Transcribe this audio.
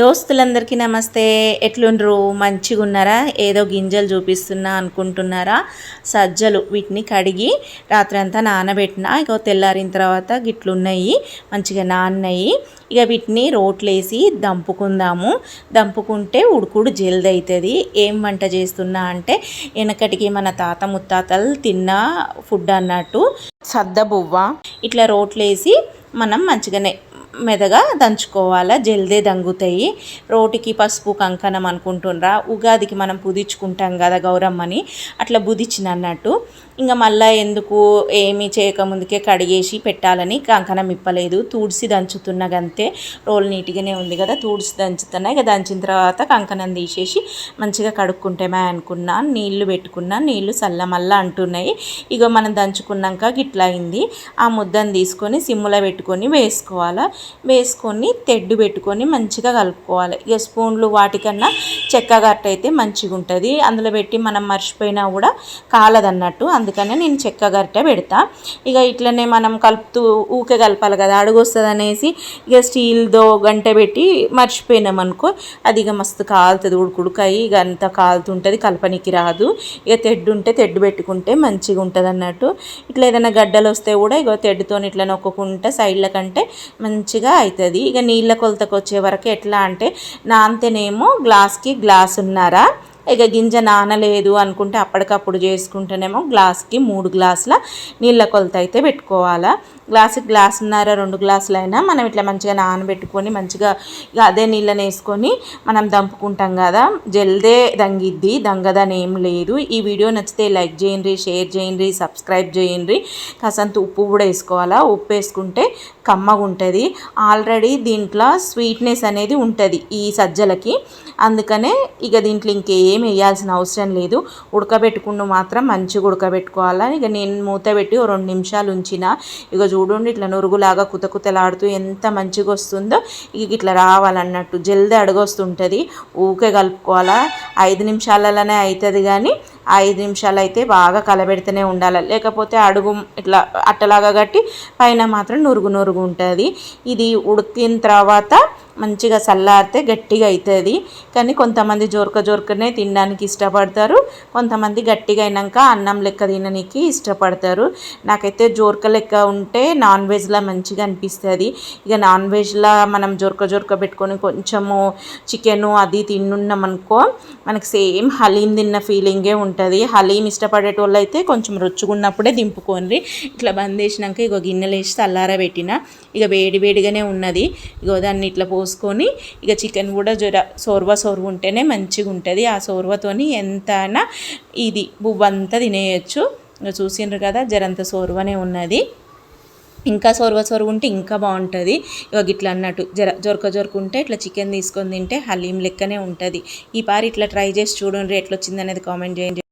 దోస్తులందరికీ నమస్తే. ఎట్లుండ్రు? మంచిగా ఉన్నారా ఏదో గింజలు చూపిస్తున్నా అనుకుంటున్నారా? సజ్జలు వీటిని కడిగి రాత్రి అంతా నానబెట్టిన ఇక తెల్లారిన తర్వాత గిట్లున్నాయి మంచిగా నాన్నాయి. ఇక వీటిని రోట్లేసి దంపుకుందాము. దంపుకుంటే ఉడుకుడు జల్ది అవుతుంది ఏం వంట చేస్తున్నా అంటే వెనకటికి మన తాత ముత్తాతలు తిన్న ఫుడ్ అన్నట్టు. సద్ద బువ్వ ఇట్లా రోట్లేసి మనం మంచిగానే మెదగా దంచుకోవాలా? జల్దే దంగుతాయి. రోటికి పసుపు కంకణం అనుకుంటుండ్రా. ఉగాదికి మనం పుదించుకుంటాం కదా గౌరమ్మని. అట్లా బుదిచ్చిన అన్నట్టు ఇంకా మళ్ళీ ఎందుకు ఏమీ చేయకముందుకే కడిగేసి పెట్టాలని కంకణం ఇప్పలేదు. తుడిసి దంచుతున్నగంతే రోల్ నీట్గానే ఉంది కదా తుడిసి దంచుతున్నా. ఇక దంచిన తర్వాత కంకణం తీసేసి మంచిగా కడుక్కుంటేమే అనుకున్నా నీళ్ళు పెట్టుకున్నా నీళ్ళు సల్లమల్ల అంటున్నాయి. ఇక మనం దంచుకున్నాక గిట్లా అయింది. ఆ ముద్దను తీసుకొని సిమ్ములో పెట్టుకొని వేసుకోవాలా? వేసుకొని తెడ్డు పెట్టుకొని మంచిగా కలుపుకోవాలి. ఇక స్పూన్లు వాటికన్నా చెక్క గట్ట అయితే మంచిగా ఉంటుంది అందులో పెట్టి మనం మర్చిపోయినా కూడా కాలదన్నట్టు. అందుకనే నేను చెక్క గరిటె పెడతా. ఇక ఇట్లనే మనం కలుపుతూ ఊకే కలపాలి కదా అడుగు వస్తుంది అనేసి ఇక స్టీల్తో గంట పెట్టి మర్చిపోయినాం అనుకో అది ఇక మస్తు కాలుతుంది ఉడుకుడుకాయి ఇక అంత కాలుతుంటుంది కలపనికి రాదు. ఇక తెడ్డు ఉంటే తెడ్డు పెట్టుకుంటే మంచిగా ఉంటుంది అన్నట్టు ఇట్లా ఏదైనా గడ్డలు వస్తే కూడా ఇక తెడ్డుతో ఇట్లా నొక్కుంటే సైడ్ల కంటే మంచిగా అవుతుంది ఇక నీళ్ళ కొలతకు వచ్చే వరకు ఎట్లా అంటే నా అంతేనేమో గ్లాస్కి గ్లాస్ ఉన్నారా ఇక గింజ నానలేదు అనుకుంటే అప్పటికప్పుడు చేసుకుంటేనేమో గ్లాస్కి మూడు గ్లాసుల నీళ్ళ కొలత అయితే పెట్టుకోవాలా. గ్లాసుకి గ్లాసున్నర రెండు గ్లాసులైనా మనం ఇట్లా మంచిగా నానబెట్టుకొని మంచిగా ఇక అదే నీళ్ళని వేసుకొని మనం దంపుకుంటాం కదా. జల్దే దంగిద్ది దంగదని ఏం లేదు. ఈ వీడియో నచ్చితే లైక్ చేయండి షేర్ చేయండి సబ్స్క్రైబ్ చేయండి. కాసంత ఉప్పు కూడా వేసుకోవాలా. ఉప్పు వేసుకుంటే కమ్మగా ఉంటుంది. ఆల్రెడీ దీంట్లో స్వీట్నెస్ అనేది ఉంటుంది ఈ సజ్జలకి. అందుకనే ఇక దీంట్లో ఇంకే వేయాల్సిన అవసరం లేదు. ఉడకబెట్టుకుండా మాత్రం మంచిగా ఉడకబెట్టుకోవాలా. ఇక నేను మూత పెట్టి రెండు నిమిషాలు ఉంచిన. ఇక చూడండి ఇట్లా నురుగులాగా కుత కుతలాడుతూ ఎంత మంచిగా వస్తుందో. ఇక ఇట్లా రావాలన్నట్టు జల్దీ అడగొస్తుంటుంది. ఊకే కలుపుకోవాలా? ఐదు నిమిషాలలోనే అవుతుంది కానీ ఐదు నిమిషాలు అయితే బాగా కలబెడితేనే ఉండాలి. లేకపోతే అడుగు ఇట్లా అట్టలాగా కట్టి పైన మాత్రం నురుగు నురుగు ఉంటుంది. ఇది ఉడికిన తర్వాత మంచిగా చల్లారితే గట్టిగా అవుతుంది కానీ కొంతమంది జోరక జోరకనే తినడానికి ఇష్టపడతారు. కొంతమంది గట్టిగా అయినాక అన్నం లెక్క తినడానికి ఇష్టపడతారు. నాకైతే జోరక లెక్క ఉంటే నాన్ వెజ్లా మంచిగా అనిపిస్తుంది. ఇక నాన్ వెజ్లా మనం జోరక జోరక పెట్టుకొని కొంచెము చికెను అది తిన్నున్నాం అనుకో మనకి సేమ్ హలీం తిన్న ఫీలింగే ఉంటుంది. హలీం ఇష్టపడేటోళ్ళు అయితే కొంచెం రుచుకున్నప్పుడే దింపుకోండి ఇట్లా బంద్ చేసినాక ఇక గిన్నెలు వేసి చల్లారబెట్టిన ఇక వేడి వేడిగానే ఉన్నది. ఇగో దాన్ని ఇట్లా పోసుకొని ఇక చికెన్ కూడా జ్వర సోర్వ సోర్వ ఉంటేనే మంచిగా ఉంటుంది ఆ సోర్వతోని ఎంతైనా ఇది బువ్వంతా తినేయచ్చు. చూసిండ్రు కదా జరంత సోర్వనే ఉన్నది. ఇంకా సొరవ సొరవ ఉంటే ఇంకా బాగుంటుంది. ఇక ఇట్లా అన్నట్టు జర జొరక జొరకుంటే ఇట్లా చికెన్ తీసుకొని తింటే హలీం లెక్కనే ఉంటుంది. ఈ పారి ఇట్లా ట్రై చేసి చూడండి ఎట్లా వచ్చింది అనేది కామెంట్ చేయండి.